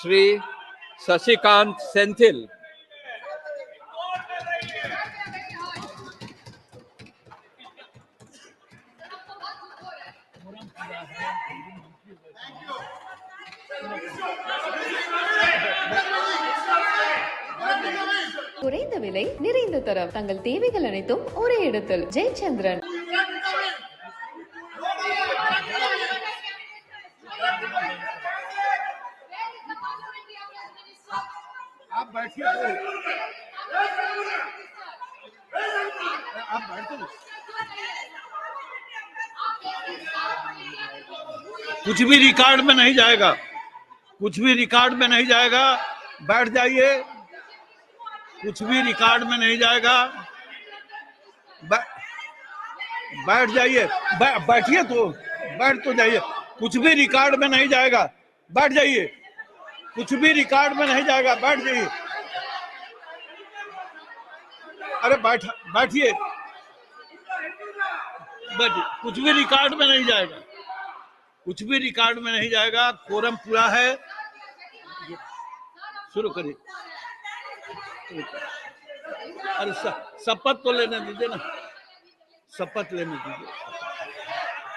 श्री शशिकांत सेंथिल குறைந்த விலை நிறைந்த தரம் தங்கள் தேவைகள் அனைத்தும் ஒரே இடத்தில் ஜெயச்சந்திரன் आप बैठिए तो। आप बैठो कुछ भी रिकॉर्ड में नहीं जाएगा। कुछ भी रिकॉर्ड में नहीं जाएगा। बैठ जाइए। कुछ भी रिकॉर्ड में नहीं जाएगा। बैठ जाइए। बैठिए तो। बैठ तो जाइए। कुछ भी रिकॉर्ड में नहीं जाएगा। बैठ जाइए। कुछ भी रिकॉर्ड में नहीं जाएगा, बैठ जाइए। अरे बैठ, बैठिए। बैठिए कुछ भी रिकॉर्ड में नहीं जाएगा। कुछ भी रिकॉर्ड में नहीं जाएगा कोरम पूरा है। शुरू करिए। अरे शपथ तो लेने दीजिए ना। शपथ लेने दीजिए।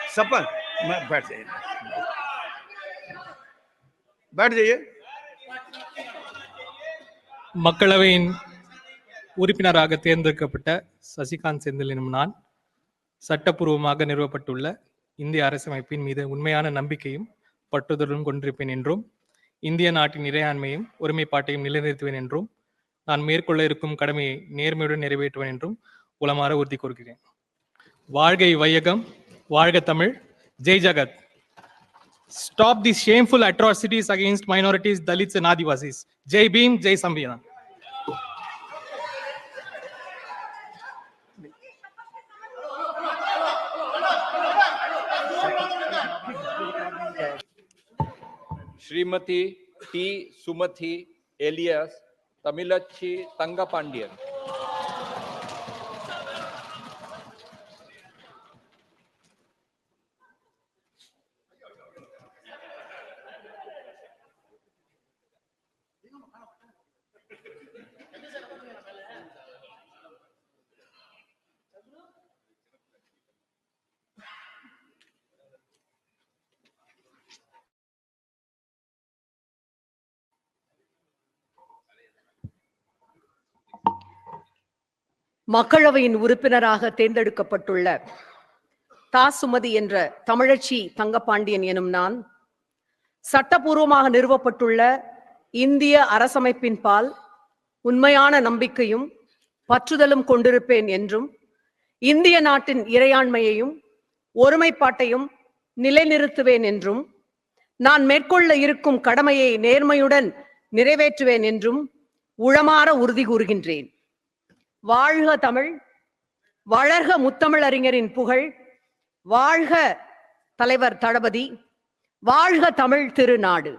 शपथ, मैं बैठ जाइए। बैठ जाइए। மக்களவையின் உறுப்பினராக தேர்ந்தெடுக்கப்பட்ட சசிகாந்த் செந்தில் எனும் நான் சட்டப்பூர்வமாக நிறுவப்பட்டுள்ள இந்திய அரசமைப்பின் மீது உண்மையான நம்பிக்கையும் பற்றுதலும் கொண்டிருப்பேன் என்றும் இந்திய நாட்டின் இறையாண்மையும் ஒருமைப்பாட்டையும் நிலைநிறுத்துவேன் என்றும் நான் மேற்கொள்ள இருக்கும் கடமையை நேர்மையுடன் நிறைவேற்றுவேன் என்றும் உளமாற உறுதி கூறுகிறேன். வாழ்கை வையகம் வாழ்க தமிழ் ஜெய் ஜகத். Stop these shameful atrocities against minorities, Dalits, and Adivasis. Jai Bhim, Jai Samvidhan. Shrimati T Sumathy alias Thamizhachi Thangapandian மக்களவையின் உறுப்பினராக தேர்ந்தெடுக்கப்பட்டுள்ள தா சுமதி என்ற தமிழச்சி தங்கப்பாண்டியன் எனும் நான் சட்டபூர்வமாக நிறுவப்பட்டுள்ள இந்திய அரசமைப்பின் பால் உண்மையான நம்பிக்கையும் பற்றுதலும் கொண்டிருப்பேன் என்றும் இந்திய நாட்டின் இறையாண்மையையும் ஒருமைப்பாட்டையும் நிலைநிறுத்துவேன் என்றும் நான் மேற்கொள்ள இருக்கும் கடமையை நேர்மையுடன் நிறைவேற்றுவேன் என்றும் உளமாற உறுதி கூறுகின்றேன். வாழ்க தமிழ் வளர்க முத்தமிழறிஞரின் புகழ் வாழ்க தலைவர் தளபதி வாழ்க தமிழ் திருநாடு.